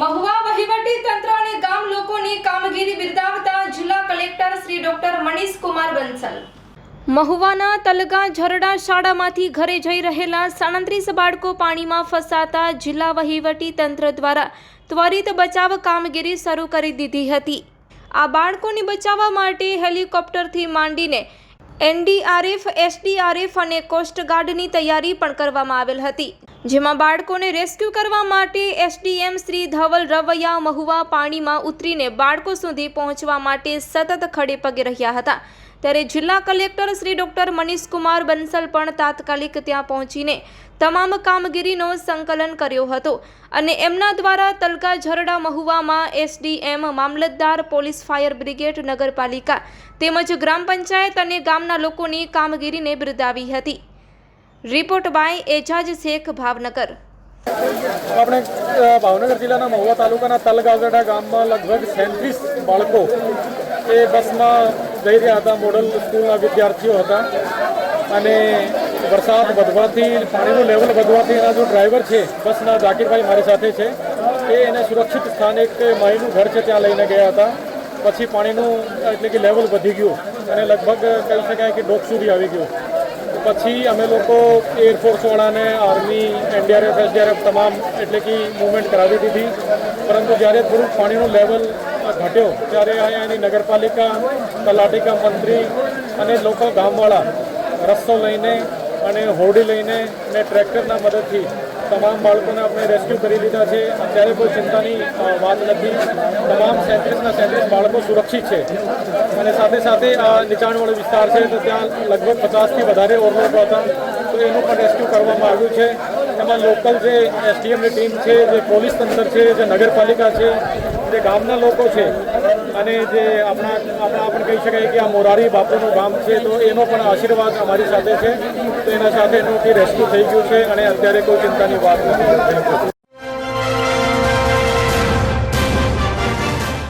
મહુવા વહીવટી તંત્ર અને ગામ લોકોની કામગીરી બિરદાવતા જિલ્લા કલેક્ટર શ્રી ડોક્ટર મનીષ કુમાર બંસલ. મહુવાના તલગા ઝરડા શાળામાંથી ઘરે જઈ રહેલા સાડત્રીસ બાળકો પાણીમાં ફસાતા જિલ્લા વહીવટી તંત્ર દ્વારા ત્વરિત બચાવ કામગીરી શરૂ કરી દીધી હતી. આ બાળકોને બચાવવા માટે હેલિકોપ્ટરથી માંડીને એનડીઆરએફ, એસડીઆરએફ અને કોસ્ટગાર્ડની તૈયારી પણ કરવામાં આવેલ હતી. જેમાં બાળકોને રેસ્ક્યુ કરવા માટે એસડીએમ શ્રી ધવલ રવૈયા મહુવા પાણીમાં ઉતરીને બાળકો સુધી પહોંચવા માટે સતત ખડે પગે રહ્યા હતા. ત્યારે જિલ્લા કલેક્ટર શ્રી ડોક્ટર મનીષકુમાર બંસલ પણ તાત્કાલિક ત્યાં પહોંચીને તમામ કામગીરીનો સંકલન કર્યો હતો અને એમના દ્વારા તલકા ઝરડા મહુવામાં એસડીએમ, મામલતદાર, પોલીસ, ફાયર બ્રિગેડ, નગરપાલિકા તેમજ ગ્રામ પંચાયત અને ગામના લોકોની કામગીરીને બિરદાવી હતી. Report by Ejaj Shaikh Bhavnagar. આપણે ભાવનગર જિલ્લાના મહુવા તાલુકાના તલગાવગઢા ગામમાં લગભગ સેંત્રીસ બાળકો એ બસમાં જઈ રહ્યા હતા, મોડલ સ્કૂલના વિદ્યાર્થીઓ હતા. અને વરસાદ વધવાથી, પાણીનું લેવલ વધવાથી એના જો ડ્રાઈવર છે, બસના જાકીરભાઈ મારી સાથે છે, એ એને સુરક્ષિત સ્થાને એક માહીનું ઘર છે ત્યાં લઈને ગયા હતા. પછી પાણીનું, એટલે કે લેવલ વધી ગયું અને લગભગ કહી શકાય કે ડોક સુધી આવી ગયું. પછી અમે લોકો એરફોર્સવાળાને આર્મી એનડીઆરએફ એસડીઆરએફ તમામ એટલે કે મુવમેન્ટ કરાવી દીધી. પરંતુ જ્યારે થોડુંક પાણીનું લેવલ ઘટ્યો, ત્યારે અહીંયા એની નગરપાલિકા, તલાટીકા મંત્રી અને લોકો ગામવાળા રસ્તો લઈને અને હોડી લઈને અને ટ્રેક્ટરના મદદથી તમામ બાળકોને આપણે રેસ્ક્યુ કરી લીધા છે. અત્યારે કોઈ ચિંતાની વાત નથી. તમામ સેન્ત્રીસના સેન્ત્રીસ બાળકો સુરક્ષિત છે. અને સાથે સાથે આ નીચાણવાળો વિસ્તાર છે, તો ત્યાં લગભગ પચાસથી વધારે ઓવરલોડ હતા. તો એનું પણ રેસ્ક્યુ કરવામાં આવ્યું છે. એમાં લોકલ જે એસટીએમની ટીમ છે, જે પોલીસ તંત્ર છે, જે નગરપાલિકા છે જે ગામના લોકો છે અને જે આપણા આપણા આપણે કહી શકાય કે આ મોરારી બાપુનું ગામ છે, તો એનો પણ આશીર્વાદ અમારી સાથે છે. તો એના સાથે એનું રેસ્ક્યુ થઈ ગયું છે અને અત્યારે કોઈ ચિંતાની વાત નથી.